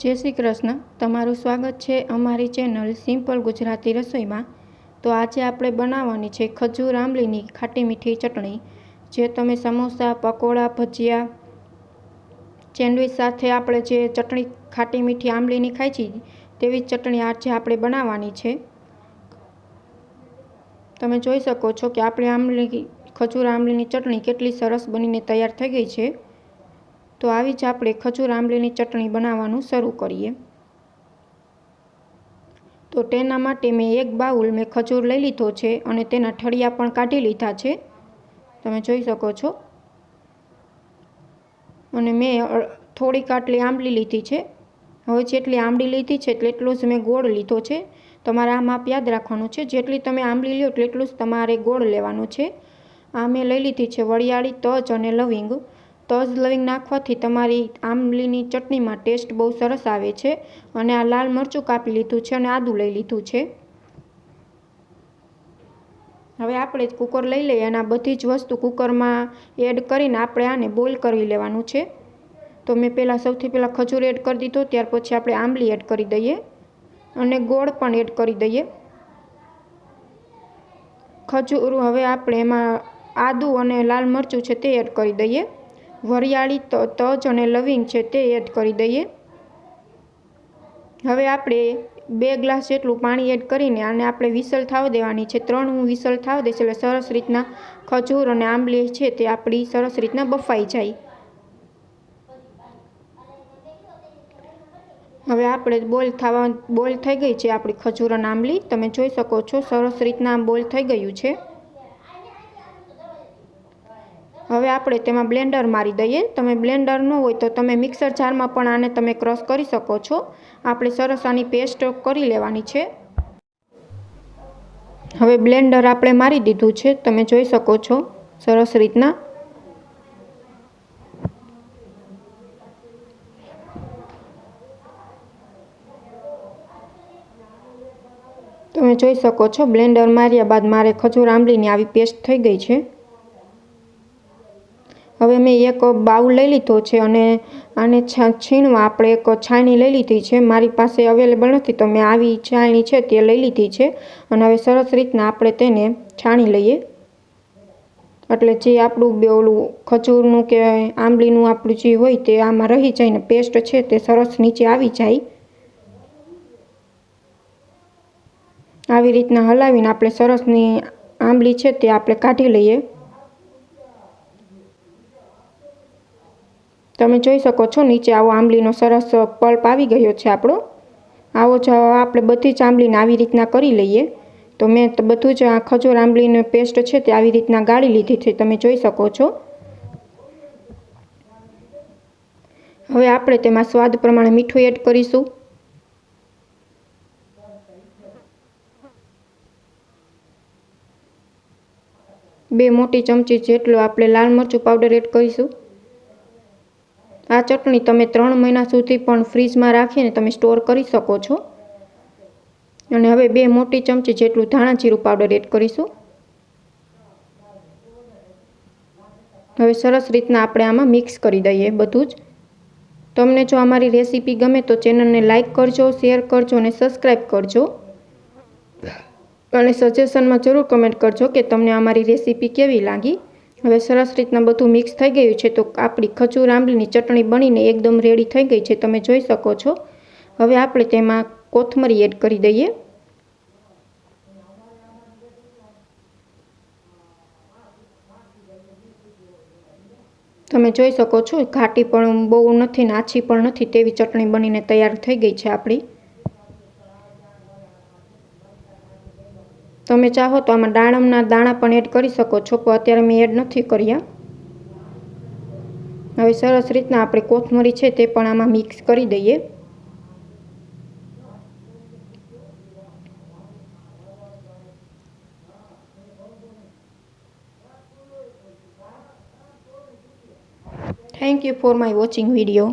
જય શ્રી કૃષ્ણ. તમારું સ્વાગત છે અમારી ચેનલ સિમ્પલ ગુજરાતી રસોઈમાં. તો આજે આપણે બનાવવાની છે ખજૂર આંબલીની ખાટી મીઠી ચટણી, જે તમે સમોસા, પકોડા, ભજીયા, સેન્ડવિચ સાથે આપણે જે ચટણી ખાટી મીઠી આંબલીની ખાઈ છીએ તેવી ચટણી આજે આપણે બનાવવાની છે. તમે જોઈ શકો છો કે આપણે આંબલી, ખજૂર આંબલીની ચટણી કેટલી સરસ બનીને તૈયાર થઈ ગઈ છે. તો આવી જ આપણે ખજૂર આંબલીની ચટણી બનાવવાનું શરૂ કરીએ. તો તેના માટે મેં એક બાઉલ મેં ખજૂર લઈ લીધો છે અને તેના ઠળિયા પણ કાઢી લીધા છે. તમે જોઈ શકો છો. અને મેં થોડીક આટલી આંબલી લીધી છે. હવે જેટલી આંબલી લીધી છે તેટલું જ મેં ગોળ લીધો છે. તમારે આ માપ યાદ રાખવાનું છે. જેટલી તમે આંબલી લો તેટલું જ તમારે ગોળ લેવાનું છે. આ મેં લઈ લીધી છે વરિયાળી, તજ અને લવિંગ. તજ લવિંગ નાખવાથી તમારી આંબલીની ચટણીમાં ટેસ્ટ બહુ સરસ આવે છે અને આ લાલ મરચું કાપી લીધું છે અને આદું લઈ લીધું છે. હવે આપણે કુકર લઈ લઈએ અને આ બધી જ વસ્તુ કુકરમાં એડ કરીને આપણે આને બોઇલ કરી લેવાનું છે. તો મેં પહેલાં સૌથી પહેલાં ખજૂર એડ કરી દીધો, ત્યાર પછી આપણે આંબલી એડ કરી દઈએ અને ગોળ પણ એડ કરી દઈએ. ખજૂર હવે આપણે એમાં આદું અને લાલ મરચું છે તે એડ કરી દઈએ. વરિયાળી તજ અને લવિંગ છે તે એડ કરી દઈએ. હવે આપણે બે ગ્લાસ જેટલું પાણી એડ કરીને આને આપણે વિસલ થાવ દેવાની છે. ત્રણ હું વિસલ થાવ દઈશ એટલે સરસ રીતના ખજૂર અને આંબલી છે તે આપણી સરસ રીતના બફાઈ જાય. હવે આપણે બોલ થવા, બોલ થઈ ગઈ છે આપણી ખજૂર અને આંબલી. તમે જોઈ શકો છો સરસ રીતના બોલ થઈ ગયું છે. હવે આપણે તેમાં બ્લેન્ડર મારી દઈએ. તમે બ્લેન્ડર ન હોય તો તમે મિક્સર જારમાં પણ આને તમે ક્રશ કરી શકો છો. આપણે સરસ આની પેસ્ટ કરી લેવાની છે. હવે બ્લેન્ડર આપણે મારી દીધું છે. તમે જોઈ શકો છો. સરસ રીતના. તમે જોઈ શકો છો. બ્લેન્ડર માર્યા બાદ મારે ખજૂર આંબલીની આવી પેસ્ટ થઈ ગઈ છે. હવે મેં એક બાઉલ લઈ લીધો છે અને આને છીણવા આપણે એક છાણી લઈ લીધી છે. મારી પાસે અવેલેબલ નથી, તો મેં આવી છાણી છે તે લઈ લીધી છે અને હવે સરસ રીતના આપણે તેને છાણી લઈએ. એટલે જે આપણું બે ઓલું ખજૂરનું કે આંબલીનું આપણું જે હોય તે આમાં રહી જાય ને પેસ્ટ છે તે સરસ નીચે આવી જાય. આવી રીતના હલાવીને આપણે સરસની આંબલી છે તે આપણે કાઢી લઈએ. તમે જોઈ શકો છો, નીચે આવો આંબલીનો સરસ પલ્પ આવી ગયો છે આપણો. આવો જ આપણે બધી જ આંબલીને આવી રીતના કરી લઈએ. તો મેં બધું જ આ ખજૂર આંબલીનો પેસ્ટ છે તે આવી રીતના ગાળી લીધી છે, તમે જોઈ શકો છો. હવે આપણે તેમાં સ્વાદ પ્રમાણે મીઠું એડ કરીશું. બે મોટી ચમચી જેટલો આપણે લાલ મરચું પાવડર એડ કરીશું. આ ચટણી તમે ત્રણ મહિના સુધી પણ ફ્રીજમાં રાખીને તમે સ્ટોર કરી શકો છો. અને હવે બે મોટી ચમચી જેટલું ધાણા જીરું પાવડર એડ કરીશું. હવે સરસ રીતના આપણે આમાં મિક્સ કરી દઈએ બધું જ. તમને જો અમારી રેસીપી ગમે તો ચેનલને લાઇક કરજો, શેર કરજો અને સબસ્ક્રાઈબ કરજો. અને સજેશનમાં જરૂર કમેન્ટ કરજો કે તમને અમારી રેસીપી કેવી લાગી. હવે સરસ રીતના બધું મિક્સ થઈ ગયું છે, તો આપણી ખજૂર આંબલીની ચટણી બનીને એકદમ રેડી થઈ ગઈ છે, તમે જોઈ શકો છો. હવે આપણે તેમાં કોથમરી એડ કરી દઈએ. તમે જોઈ શકો છો, ઘાટી પણ બહુ નથી ને આછી પણ નથી તેવી ચટણી બનીને તૈયાર થઈ ગઈ છે આપણી. તમે ચાહો તો આમાં દાણમના દાણા પણ એડ કરી શકો છો, પણ અત્યારે મેં એડ નથી કર્યા. હવે સરસ રીતના આપણે કોથમરી છે તે પણ આમાં મિક્સ કરી દઈએ. Thank you for my watching video